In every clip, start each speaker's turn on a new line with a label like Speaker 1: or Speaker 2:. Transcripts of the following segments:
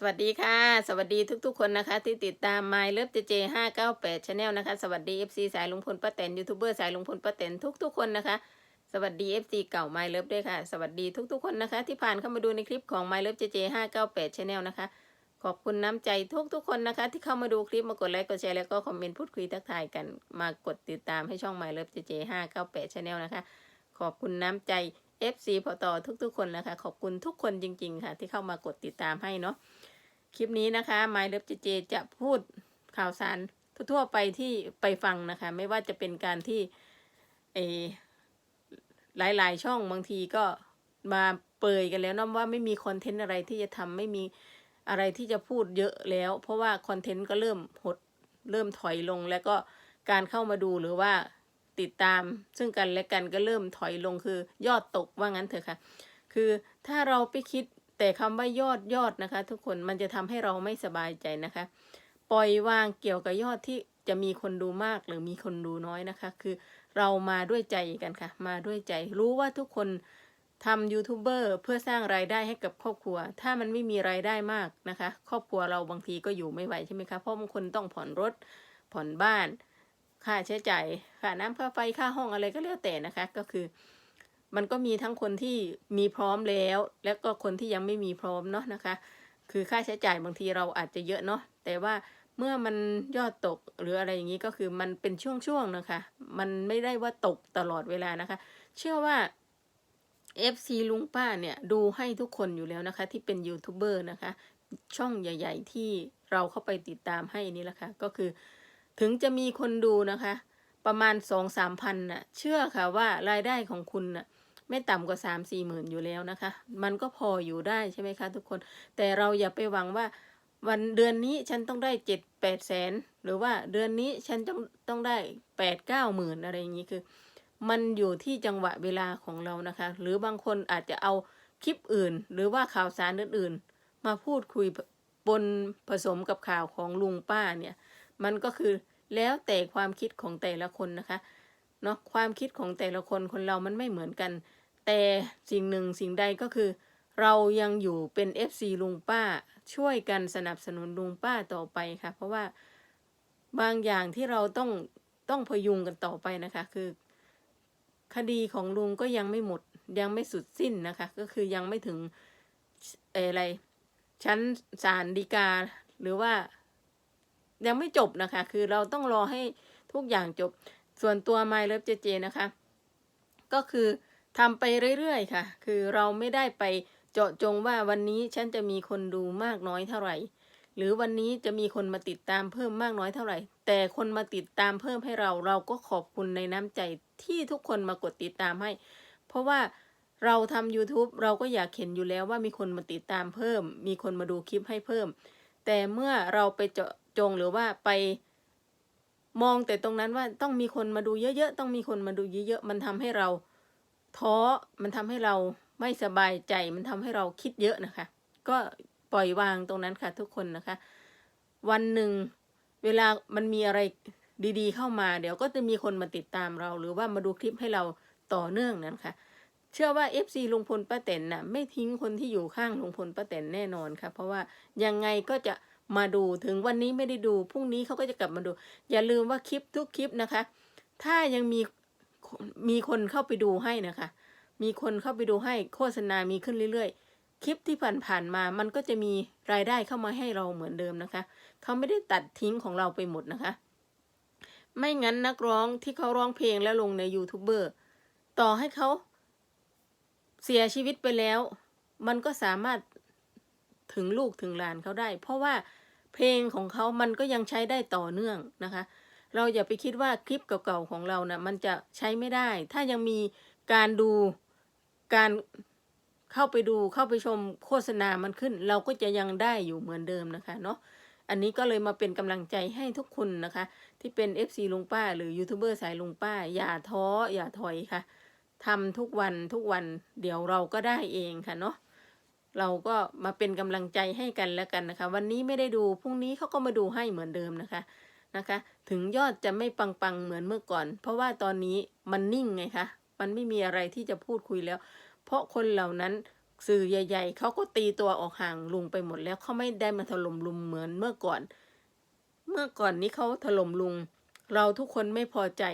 Speaker 1: สวัสดีค่ะ สวัสดีทุกๆคนนะคะ ที่ติดตาม My Love JJ 598 Channel นะคะ สวัสดี FC สายลุงพลป้าแตนยูทูบเบอร์สายลุงพลป้าแตนทุกๆคนนะคะ สวัสดี FC เก่า My Love ด้วยค่ะ สวัสดีทุกๆคนนะคะ ที่ผ่านเข้ามาดูในคลิปของ My Love JJ 598 Channel นะคะ ขอบคุณน้ำใจทุกๆคนนะคะ ที่เข้ามาดูคลิปมากดไลค์กดแชร์แล้วก็คอมเมนต์พูดคุยทักทายกันมากดติดตามให้ช่อง My Love JJ 598 Channel นะคะ ขอบคุณน้ำใจ FC พอต่อทุกๆคนนะคะ ขอบคุณทุกคนจริง ๆ ค่ะ ที่เข้ามากดติดตามให้เนาะ คลิปนี้นะคะ My Love JJ จเจจะพูดข่าวสารทั่วไปที่ไปฟังนะคะ ไม่ว่าจะเป็นการที่เอหลาย ๆ ช่องบางทีก็มาเปยกันแล้วนะว่าไม่มีคอนเทนต์อะไรที่จะทำไม่มีอะไรที่จะพูดเยอะแล้ว เพราะว่าคอนเทนต์ก็เริ่มหดเริ่มถอยลงแล้วก็การเข้ามาดูหรือว่าติดตาม ซึ่งกันและกันก็เริ่มถอยลงคือยอดตกว่างั้นเถอะค่ะ คือถ้าเราไปคิด แต่คำว่ายอดยอดนะคะ ทุกคนมันจะทำให้เราไม่สบายใจนะคะ ปล่อยวางเกี่ยวกับยอดที่จะมีคนดูมากหรือมีคนดูน้อยนะคะ คือเรามาด้วยใจกันค่ะ มาด้วยใจ รู้ว่าทุกคนทำยูทูบเบอร์เพื่อสร้างรายได้ให้กับครอบครัว ถ้ามันไม่มีรายได้มากนะคะ ครอบครัวเราบางทีก็อยู่ไม่ไหวใช่ไหมคะ เพราะบางคนต้องผ่อนรถ ผ่อนบ้าน ค่าใช้จ่าย ค่าน้ำค่าไฟ ค่าห้องอะไรก็แล้วแต่นะคะ ก็คือ มันก็มีทั้งคนที่มีพร้อมแล้ว แล้วก็คนที่ยังไม่มีพร้อมเนาะนะคะ คือค่าใช้จ่ายบางทีเราอาจจะเยอะเนาะแต่ว่าเมื่อมันยอดตกหรืออะไรอย่างนี้ก็คือมันเป็นช่วงๆนะคะ มันไม่ได้ว่าตกตลอดเวลานะคะ เชื่อว่า FC ลุงป้าเนี่ยดูให้ทุกคนอยู่แล้วนะคะ ที่เป็นยูทูบเบอร์นะคะ ช่องใหญ่ ๆ ที่เราเข้าไปติดตามให้นี่แหละค่ะก็คือ ถึงจะมีคนดูนะคะ ประมาณสองสามพันน่ะ เชื่อค่ะว่ารายได้ของคุณน่ะ ไม่ต่ำกว่าสามสี่หมื่นอยู่แล้วนะคะ มันก็พออยู่ได้ใช่ไหมคะทุกคน แต่เราอย่าไปหวังว่า วันเดือนนี้ฉันต้องได้เจ็ดแปดแสนหรือว่าเดือนนี้ฉันต้องต้องได้แปดเก้าหมื่นอะไรอย่างนี้คือ มันอยู่ที่จังหวะเวลาของเรานะคะ หรือบางคนอาจจะเอาคลิปอื่น หรือว่าข่าวสารอื่นๆ มาพูดคุยปนผสมกับข่าวของลุงป้าเนี่ย มันก็คือ แล้วแต่ความคิดของแต่ละคนนะคะเนาะความคิดของแต่ละคนคนเรามันไม่เหมือนกัน แต่สิ่งหนึ่งสิ่งใดก็คือ เรายังอยู่เป็น FC ลุงป้าช่วยกันสนับสนุนลุงป้าต่อไปค่ะ เพราะว่าบางอย่างที่เราต้องต้องพยุงกันต่อไปนะคะ คือ คดีของลุงก็ยังไม่หมด ยังไม่สุดสิ้นนะคะ ก็คือยังไม่ถึงอะไรชั้นศาลฎีกาหรือว่า ยังไม่จบนะคะ คือเราต้องรอให้ทุกอย่างจบ ส่วนตัวไมล์เลิฟเจเจนะคะ ก็คือทำไปเรื่อยๆค่ะ คือเราไม่ได้ไปเจาะจงว่าวันนี้ฉันจะมีคนดูมากน้อยเท่าไหร่ หรือวันนี้จะมีคนมาติดตามเพิ่มมากน้อยเท่าไหร่ แต่คนมาติดตามเพิ่มให้เราเราก็ขอบคุณในน้ำใจที่ทุกคนมากดติดตามให้ เพราะว่าเราทำ YouTube เราก็อยากเห็นอยู่แล้วว่ามีคนมาติดตามเพิ่ม มีคนมาดูคลิปให้เพิ่ม แต่เมื่อเราไปเจาะ จงหรือว่าไปมองแต่ตรงนั้นว่าต้องมีคนมาดูเยอะๆต้องมีคนมาดูเยอะๆมันทำให้เราท้อมันทำให้เราไม่สบายใจมันทำให้เราคิดเยอะนะคะ ก็ปล่อยวางตรงนั้นค่ะทุกคนนะคะ วันหนึ่งเวลามันมีอะไรดีๆ เข้ามาเดี๋ยวก็จะมีคนมาติดตามเรา หรือว่ามาดูคลิปให้เราต่อเนื่องนั้นค่ะ เชื่อว่า FC ลุงพลป้าแตนน่ะไม่ทิ้งคนที่อยู่ข้างลุงพลป้าแตนแน่นอนค่ะ เพราะว่ายังไงก็จะ มาดูถึงวันนี้ไม่ได้ดูพรุ่งนี้เขาก็จะกลับมาดู อย่าลืมว่าคลิปทุกคลิปนะคะ ถ้ายังมีมีคนเข้าไปดูให้นะคะ มีคนเข้าไปดูให้โฆษณามีขึ้นเรื่อยๆ คลิปที่ผ่านๆมามันก็จะมีรายได้เข้ามาให้เราเหมือนเดิมนะคะเขาไม่ได้ตัดทิ้งของเราไปหมดนะคะ ไม่งั้นนักร้องที่เขาร้องเพลงแล้วลงในยูทูบเบอร์ต่อให้เขาเสียชีวิตไปแล้ว มันก็สามารถถึงลูกถึงหลานเขาได้ เพราะว่า เพลงของเขามันก็ยังใช้ได้ต่อเนื่องนะคะ เราอย่าไปคิดว่าคลิปเก่าๆของเรานะ่ะมันจะใช้ไม่ได้ ถ้ายังมีการดูการเข้าไปดูเข้าไปชมโฆษณามันขึ้น เราก็จะยังได้อยู่เหมือนเดิมนะคะเนาะอันนี้ก็เลยมาเป็นกำลังใจให้ทุกคนนะคะ ที่เป็น FC ลุงป้า หรือยูทูบเบอร์สายลุงป้า อย่าท้ออย่าถอยค่ะทำทุกวันทุกวันเดี๋ยวเราก็ได้เองค่ะเนาะ เราก็มาเป็นกำลังใจให้กันแล้วกันนะคะ วันนี้ไม่ได้ดูพรุ่งนี้เขาก็มาดูให้เหมือนเดิมนะคะนะคะ ถึงยอดจะไม่ปังๆเหมือนเมื่อก่อน เพราะว่าตอนนี้มันนิ่งไงคะมันไม่มีอะไรที่จะพูดคุยแล้ว เพราะคนเหล่านั้นสื่อใหญ่ ๆเขาก็ตีตัวออกห่างลุงไปหมดแล้วเขาไม่ได้มาถล่มลุงเหมือนเมื่อก่อน เมื่อก่อนนี้เขาถล่มลุง เราทุกคนไม่พอใจ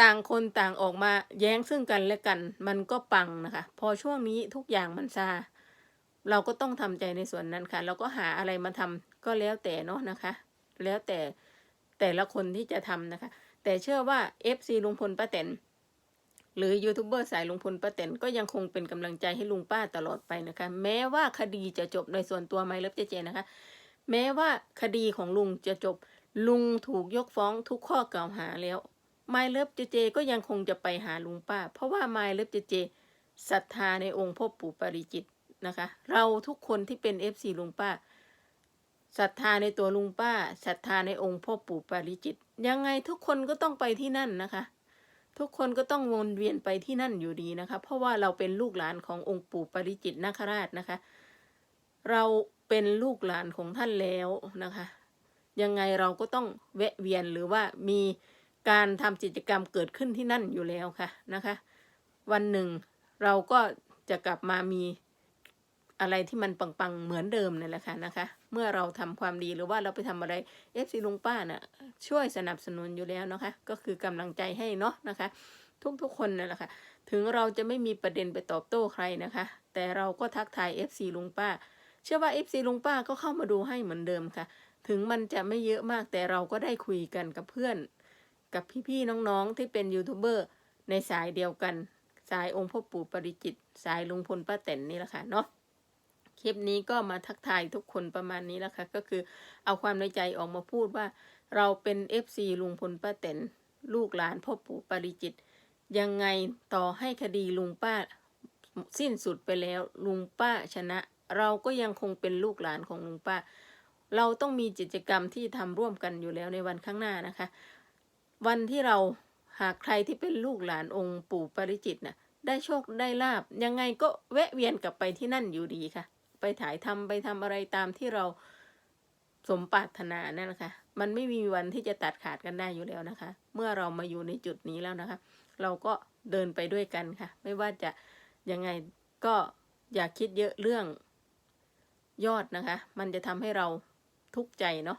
Speaker 1: ต่างคนต่างออกมาแย้งซึ่งกันและกัน มันก็ปังนะคะ พอช่วงนี้ทุกอย่างมันซาเราก็ต้องทำใจในส่วนนั้นค่ะ เราก็หาอะไรมาทำก็แล้วแต่เนาะนะคะ แล้วแต่แต่ละคนที่จะทำนะคะ แต่เชื่อว่า FC ลุงพลป้าแตนหรือยูทูบเบอร์สายลุงพลป้าแตนก็ยังคงเป็นกำลังใจให้ลุงป้าตลอดไปนะคะ แม้ว่าคดีจะจบในส่วนตัวไม่เลิฟเจเจนะคะ แม้ว่าคดีของลุงจะจบลุงถูกยกฟ้องทุกข้อกล่าวหาแล้ว ไมเลิฟเจเจก็ยังคงจะไปหาลุงป้า เพราะว่าไมเลิฟเจเจศรัทธาในองค์พ่อปู่ปาริจิตนะคะ เราทุกคนที่เป็น FC ลุงป้าศรัทธาในตัวลุงป้าศรัทธาในองค์พ่อปู่ปาริจิต ยังไงทุกคนก็ต้องไปที่นั่นนะคะ ทุกคนก็ต้องวนเวียนไปที่นั่นอยู่ดีนะคะ เพราะว่าเราเป็นลูกหลานขององค์ปู่ปาริจิตนาคราชนะคะ เราเป็นลูกหลานของท่านแล้วนะคะ ยังไงเราก็ต้องแวะเวียนหรือว่ามี การทำกิจกรรมเกิดขึ้นที่นั่นอยู่แล้วค่ะนะคะ วันหนึ่งเราก็จะกลับมามีอะไรที่มันปังๆเหมือนเดิมนั่นแหละค่ะนะคะ เมื่อเราทำความดีหรือว่าเราไปทำอะไรเอฟซีลุงป้าน่ะช่วยสนับสนุนอยู่แล้วนะคะ ก็คือกำลังใจให้เนาะนะคะ ทุกๆคนนั่นแหละค่ะ ถึงเราจะไม่มีประเด็นไปตอบโต้ใครนะคะ แต่เราก็ทักทาย FC ลุงป้า เชื่อว่า FC ลุงป้าก็เข้ามาดูให้เหมือนเดิมค่ะ ถึงมันจะไม่เยอะมากแต่เราก็ได้คุยกันกับเพื่อน กับพี่ๆน้องๆที่เป็นยูทูบเบอร์ในสายเดียวกัน สายองค์พ่อปู่ปริจิต สายลุงพลป้าแตนนี่แหละค่ะเนาะคลิปนี้ก็มาทักทายทุกคนประมาณนี้แล้วค่ะ ก็คือเอาความในใจออกมาพูดว่า เราเป็น FC ลุงพลป้าแตนลูกหลานพ่อปู่ปริจิต ยังไงต่อให้คดีลุงป้าสิ้นสุดไปแล้วลุงป้าชนะ เราก็ยังคงเป็นลูกหลานของลุงป้า เราต้องมีกิจกรรมที่ทำร่วมกันอยู่แล้วในวันข้างหน้านะคะ วันที่เราหากใครที่เป็นลูกหลานองค์ปู่ปริจิตน่ะ ได้โชคได้ลาบยังไงก็แวะเวียนกลับไปที่นั่นอยู่ดีค่ะ ไปถ่ายทำไปทำอะไรตามที่เราสมปรารถนานั่นแหละค่ะมันไม่มีวันที่จะตัดขาดกันได้อยู่แล้วนะคะ เมื่อเรามาอยู่ในจุดนี้แล้วนะคะ เราก็เดินไปด้วยกันค่ะ ไม่ว่าจะยังไงก็อย่าคิดเยอะเรื่องยอดนะคะ มันจะทำให้เราทุกข์ใจเนาะ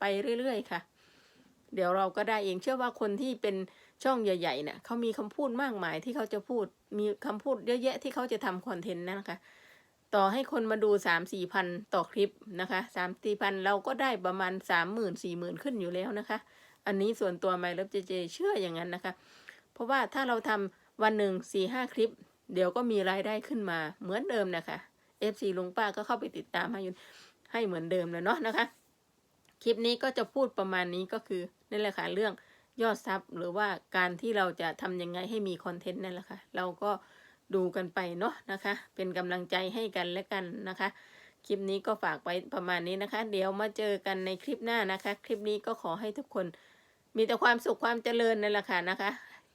Speaker 1: ไปเรื่อยๆค่ะ เดี๋ยวเราก็ได้เองเชื่อว่าคนที่เป็นช่องใหญ่ๆเนี่ยเขามีคำพูดมากมายที่เขาจะพูดมีคำพูดเยอะแยะที่เขาจะทำคอนเทนต์นะคะ ต่อให้คนมาดูสามสี่พันต่อคลิปนะคะสามสี่พันเราก็ได้ประมาณสามหมื่นสี่หมื่นขึ้นอยู่แล้วนะคะ อันนี้ส่วนตัวไมล์เลฟเจเจเชื่ออย่างนั้นนะคะ เพราะว่าถ้าเราทำวันหนึ่งสี่ห้าคลิป เดี๋ยวก็มีรายได้ขึ้นมาเหมือนเดิมนะคะ FC ลุงป้าก็เข้าไปติดตามให้ให้เหมือนเดิมเลยเนาะนะคะ คลิปนี้ก็จะพูดประมาณนี้ก็คือ นั่นแหละค่ะเรื่องยอดซับหรือว่าการที่เราจะทำยังไงให้มีคอนเทนต์นั่นแหละค่ะเราก็ดูกันไปเนาะนะคะ เป็นกำลังใจให้กันและกันนะคะ คลิปนี้ก็ฝากไว้ประมาณนี้นะคะ เดี๋ยวมาเจอกันในคลิปหน้านะคะ คลิปนี้ก็ขอให้ทุกคนมีแต่ความสุขความเจริญนั่นแหละค่ะนะคะ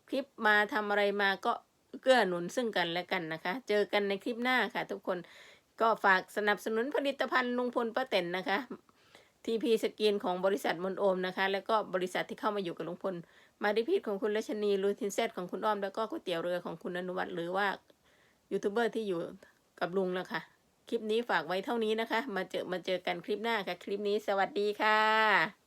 Speaker 1: คลิปมาทำอะไรมาก็เกื้อหนุนซึ่งกันและกันนะคะ เจอกันในคลิปหน้าค่ะ ทุกคนก็ฝากสนับสนุนผลิตภัณฑ์ลุงพลป้าแตนนะคะ ทีพีสกินของบริษัทมนโอมนะคะ แล้วก็บริษัทที่เข้ามาอยู่กับลุงพล มาดิพีทของคุณรัชนีลูทินเซตของคุณอ้อม แล้วก็ก๋วยเตี๋ยวเรือของคุณอนุวัฒน์หรือว่ายูทูบเบอร์ที่อยู่กับลุงนะคะคลิปนี้ฝากไว้เท่านี้นะคะ มาเจอมาเจอกันคลิปหน้าค่ะ คลิปนี้สวัสดีค่ะ